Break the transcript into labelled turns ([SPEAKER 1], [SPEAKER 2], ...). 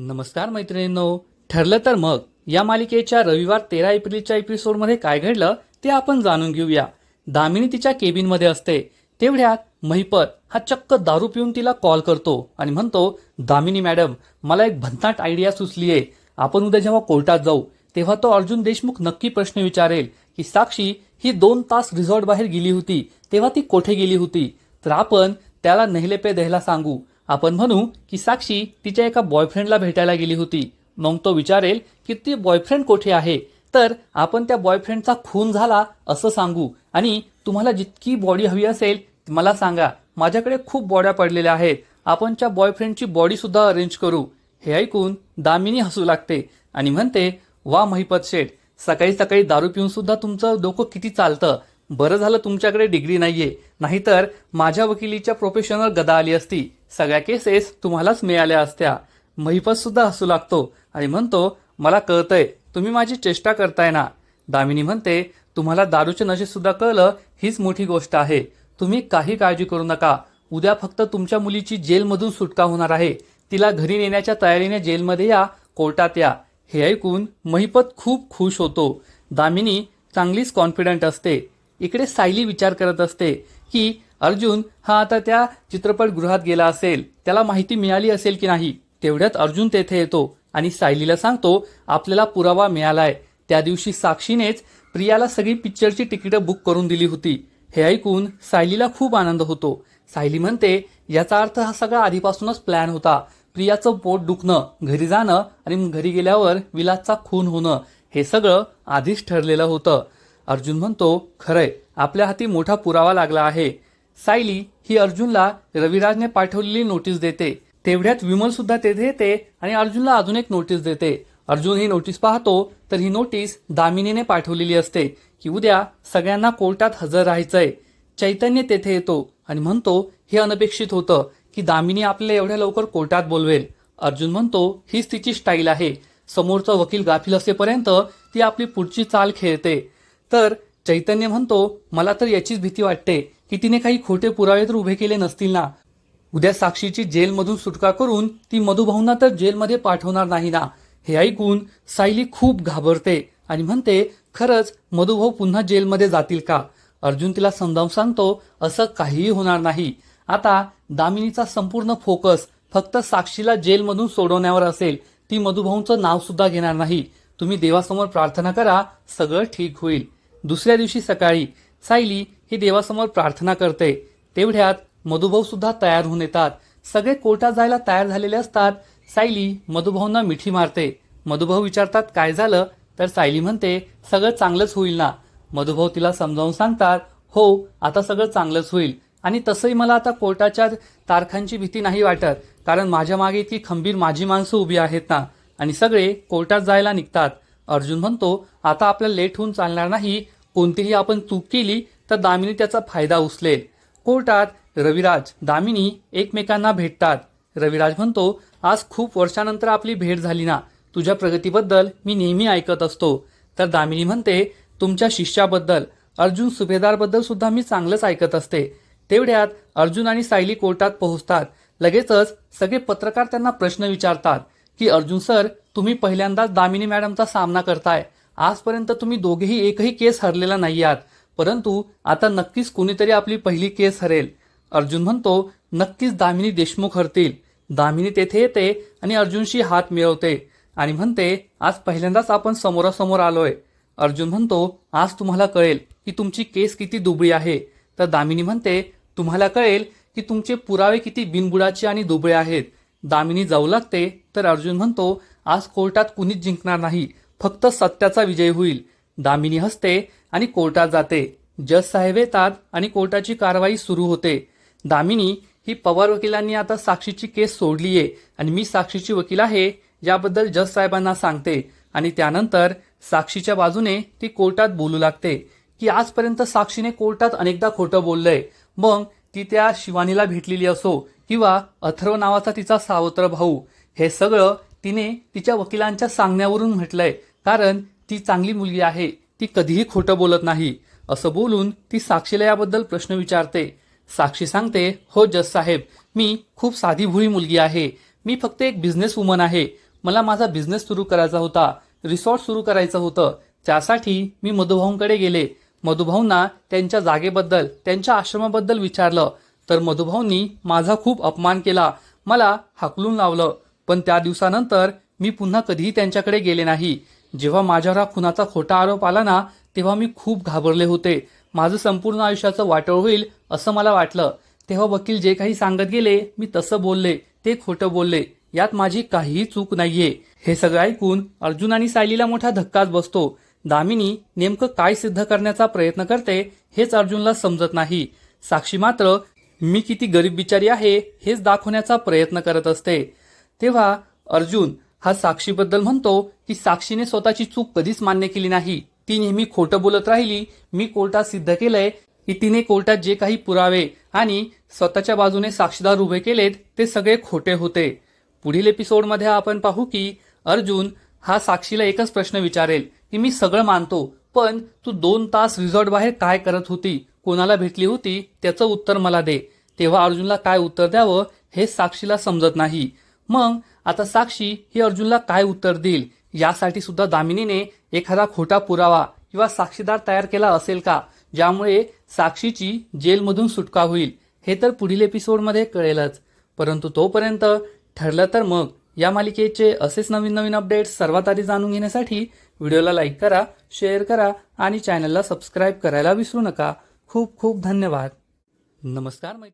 [SPEAKER 1] नमस्कार मैत्रिणींनो ठरलं तर मग या मालिकेच्या रविवार तेरा एप्रिलच्या एपिसोडमध्ये काय घडलं ते आपण जाणून घेऊया. दामिनी तिच्या केबिनमध्ये असते. तेवढ्यात महिपत हा चक्क दारू पिऊन तिला कॉल करतो आणि म्हणतो दामिनी मॅडम मला एक भन्नाट आयडिया सुचली आहे आपण उद्या जेव्हा कोर्टात जाऊ तेव्हा तो अर्जुन देशमुख नक्की प्रश्न विचारेल की साक्षी ही दोन तास रिझॉर्ट बाहेर गेली होती तेव्हा ती कोठे गेली होती? तर आपण त्याला नेहले पे द्यायला सांगू. आपण म्हणू की साक्षी तिच्या एका बॉयफ्रेंडला भेटायला गेली होती. मग तो विचारेल की ती बॉयफ्रेंड कोठे आहे? तर आपण त्या बॉयफ्रेंडचा खून झाला असं सांगू. आणि तुम्हाला जितकी बॉडी हवी असेल मला सांगा. माझ्याकडे खूप बॉड्या पडलेल्या आहेत. आपण त्या बॉयफ्रेंडची बॉडीसुद्धा अरेंज करू. हे ऐकून दामिनी हसू लागते आणि म्हणते वा महिपत शेठ सकाळी सकाळी दारू पिऊन सुद्धा तुमचं डोकं किती चालतं? बरं झालं तुमच्याकडे डिग्री नाहीये. नाहीतर माझ्या वकिलीच्या प्रोफेशनल गदा आली असती. सगळ्या केसेस तुम्हालाच मिळाल्या असत्या. महिपत सुद्धा हसू लागतो आणि म्हणतो मला कळतंय तुम्ही माझी चेष्टा करताय ना. दामिनी म्हणते तुम्हाला दारूचे नशे सुद्धा कळलं हीच मोठी गोष्ट आहे. तुम्ही काही काळजी करू नका. उद्या फक्त तुमच्या मुलीची जेलमधून सुटका होणार आहे. तिला घरी नेण्याच्या तयारीने जेलमध्ये या कोर्टात या. हे ऐकून महिपत खूप खुश होतो. दामिनी चांगलीच कॉन्फिडंट असते. इकडे सायली विचार करत असते की अर्जुन हा आता त्या चित्रपटगृहात गेला असेल. त्याला माहिती मिळाली असेल की नाही? तेवढ्यात अर्जुन तेथे येतो आणि सायलीला सांगतो आपल्याला पुरावा मिळालाय. त्या दिवशी साक्षीनेच प्रियाला सगळी पिक्चरची तिकीटं बुक करून दिली होती. हे ऐकून सायलीला खूप आनंद होतो. सायली म्हणते याचा अर्थ हा सगळा आधीपासूनच प्लॅन होता. प्रियाचं पोट दुखणं घरी जाणं आणि घरी गेल्यावर विलासचा खून होणं हे सगळं आधीच ठरलेलं होतं. अर्जुन म्हणतो खरंय. आपल्या हाती मोठा पुरावा लागला आहे. सायली ही अर्जुनला रविराजने पाठवलेली नोटीस देते. तेवढ्यात विमल सुद्धा तेथे येते आणि अर्जुनला अजून एक नोटीस देते. अर्जुन ही नोटीस पाहतो तर ही नोटीस दामिनीने पाठवलेली असते की उद्या सगळ्यांना कोर्टात हजर राहायचंय. चैतन्य तेथे येतो आणि म्हणतो हे अनपेक्षित होतं की दामिनी आपल्याला एवढ्या लवकर कोर्टात बोलवेल. अर्जुन म्हणतो हीच तिची स्टाईल आहे. समोरचा वकील गाफील असेपर्यंत ती आपली पुढची चाल खेळते. तर चैतन्य म्हणतो मला तर याचीच भीती वाटते. की तिने काही खोटे पुरावे तर उभे केले नसतील ना. उद्या साक्षीची जेलमधून सुटका करून ती मधुभाऊंना तर जेलमध्ये पाठवणार नाही ना. हे ऐकून सायली खूप घाबरते आणि म्हणते खरंच मधुभाऊ पुन्हा जेलमध्ये जातील का? अर्जुन तिला समजावून सांगतो असं काहीही होणार नाही. आता दामिनीचा संपूर्ण फोकस फक्त साक्षीला जेलमधून सोडवण्यावर असेल. ती मधुभाऊंचं नाव सुद्धा घेणार नाही. तुम्ही देवासमोर प्रार्थना करा सगळं ठीक होईल. दुसऱ्या दिवशी सकाळी सायली ही देवासमोर प्रार्थना करते. तेवढ्यात मधुभाऊ सुद्धा तयार होऊन येतात. सगळे कोर्टात जायला तयार झालेले असतात. सायली मधुभाऊंना मिठी मारते. मधुभाऊ विचारतात काय झालं? तर सायली म्हणते सगळं चांगलंच होईल ना. मधुभाऊ तिला समजावून सांगतात हो आता सगळं चांगलंच होईल. आणि तसंही मला आता कोर्टाच्या तारखांची भीती नाही वाटत कारण माझ्या मागे इतकी खंबीर माझी माणसं उभी आहेत ना. आणि सगळे कोर्टात जायला निघतात. अर्जुन म्हणतो आता आपल्याला लेट होऊन चालणार नाही कोणतीही आपण चूक केली तर दामिनी त्याचा फायदा उचलेल. कोर्टात रविराज दामिनी एकमेकांना भेटतात. रविराज म्हणतो आज खूप वर्षानंतर आपली भेट झाली ना. तुझ्या प्रगतीबद्दल मी नेहमी ऐकत असतो. तर दामिनी म्हणते तुमच्या शिष्याबद्दल अर्जुन सुभेदारबद्दल सुद्धा मी चांगलंच ऐकत असते. तेवढ्यात अर्जुन आणि सायली कोर्टात पोहोचतात. लगेचच सगळे पत्रकार त्यांना प्रश्न विचारतात की अर्जुन सर तुम्ही पहिल्यांदाच दामिनी मॅडमचा सामना करताय. आजपर्यंत तुम्ही दोघेही एकही केस हरलेला नाही आहात परंतु आता नक्कीच कुणीतरी आपली पहिली केस हरेल. अर्जुन म्हणतो नक्कीच दामिनी देशमुख हरतील. दामिनी तेथे येते आणि अर्जुनशी हात मिळवते. आणि म्हणते आज पहिल्यांदाच आपण समोरासमोर आलोय. अर्जुन म्हणतो आज तुम्हाला कळेल की तुमची केस किती दुबळी आहे. तर दामिनी म्हणते तुम्हाला कळेल की तुमचे पुरावे किती बिनबुडाचे आणि दुबळे आहेत. दामिनी जाऊ लागते तर अर्जुन म्हणतो आज कोर्टात कुणीच जिंकणार नाही. फक्त सत्याचा विजय होईल. दामिनी हसते आणि कोर्टात जाते. जज साहेब येतात आणि कोर्टाची कारवाई सुरू होते. दामिनी ही पवार वकिलांनी आता साक्षीची केस सोडली आहे आणि मी साक्षीची वकील आहे याबद्दल जज साहेबांना सांगते आणि त्यानंतर साक्षीच्या बाजूने ती कोर्टात बोलू लागते. की आजपर्यंत साक्षीने कोर्टात अनेकदा खोटं बोललंय. मग ती त्या शिवानीला भेटलेली असो किंवा अथर्व नावाचा तिचा सावत्र भाऊ. हे सगळं तिने तिच्या वकिलांच्या सांगण्यावरून म्हटलंय. कारण ती चांगली मुलगी आहे ती कधीही खोटं बोलत नाही. असं बोलून ती साक्षीला याबद्दल प्रश्न विचारते. साक्षी सांगते हो जज साहेब मी खूप साधी भोळी मुलगी आहे. मी फक्त एक बिझनेस वुमन आहे. मला माझा बिझनेस सुरू करायचा होता रिसॉर्ट सुरू करायचं होतं. त्यासाठी मी मधुभाऊंकडे गेले. मधुभाऊंना त्यांच्या जागेबद्दल त्यांच्या आश्रमाबद्दल विचारलं. तर मधुभाऊंनी माझा खूप अपमान केला. मला हाकलून लावलं. पण त्या दिवसानंतर मी पुन्हा कधीही त्यांच्याकडे गेले नाही. जेव्हा माझ्यावर हा खुनाचा खोटा आरोप आला ना तेव्हा मी खूप घाबरले होते. माझं संपूर्ण आयुष्याचं वाटोळ होईल असं मला वाटलं. तेव्हा वकील जे काही सांगत गेले मी तसं बोलले. ते खोटं बोलले. यात माझी काहीही चूक नाहीये. हे सगळं ऐकून अर्जुन आणि सायलीला मोठा धक्काच बसतो. दामिनी नेमकं काय सिद्ध करण्याचा प्रयत्न करते हेच अर्जुनला समजत नाही. साक्षी मात्र मी किती गरीब बिचारी आहे हेच दाखवण्याचा प्रयत्न करत असते. तेव्हा अर्जुन हा साक्षीबद्दल म्हणतो की साक्षीने स्वतःची चूक कधीच मान्य केली नाही. ती नेहमी खोटं बोलत राहिली मी कोर्टात सिद्ध केलंय की तिने कोर्टात जे काही पुरावे आणि स्वतःच्या बाजूने साक्षीदार उभे केलेत ते सगळे खोटे होते. पुढील एपिसोडमध्ये आपण पाहू की अर्जुन हा साक्षीला एकच प्रश्न विचारेल की मी सगळं मानतो पण तू दोन तास रिझॉर्ट बाहेर काय करत होती कोणाला भेटली होती त्याचं उत्तर मला दे. तेव्हा अर्जुनला काय उत्तर द्यावं हे साक्षीला समजत नाही. मग आता साक्षी ही अर्जुनला काय उत्तर देईल? यासाठी सुद्धा दामिनीने एखादा खोटा पुरावा किंवा साक्षीदार तयार केला असेल का? ज्यामुळे साक्षीची जेलमधून सुटका होईल. हे तर पुढील एपिसोडमध्ये कळेलच. परंतु तोपर्यंत ठरलं तर मग या मालिकेचे असेच नवीन नवीन अपडेट्स सर्वात आधी जाणून घेण्यासाठी व्हिडिओला लाईक करा शेअर करा आणि चॅनलला सबस्क्राईब करायला विसरू नका. खूप खूप धन्यवाद. नमस्कार मै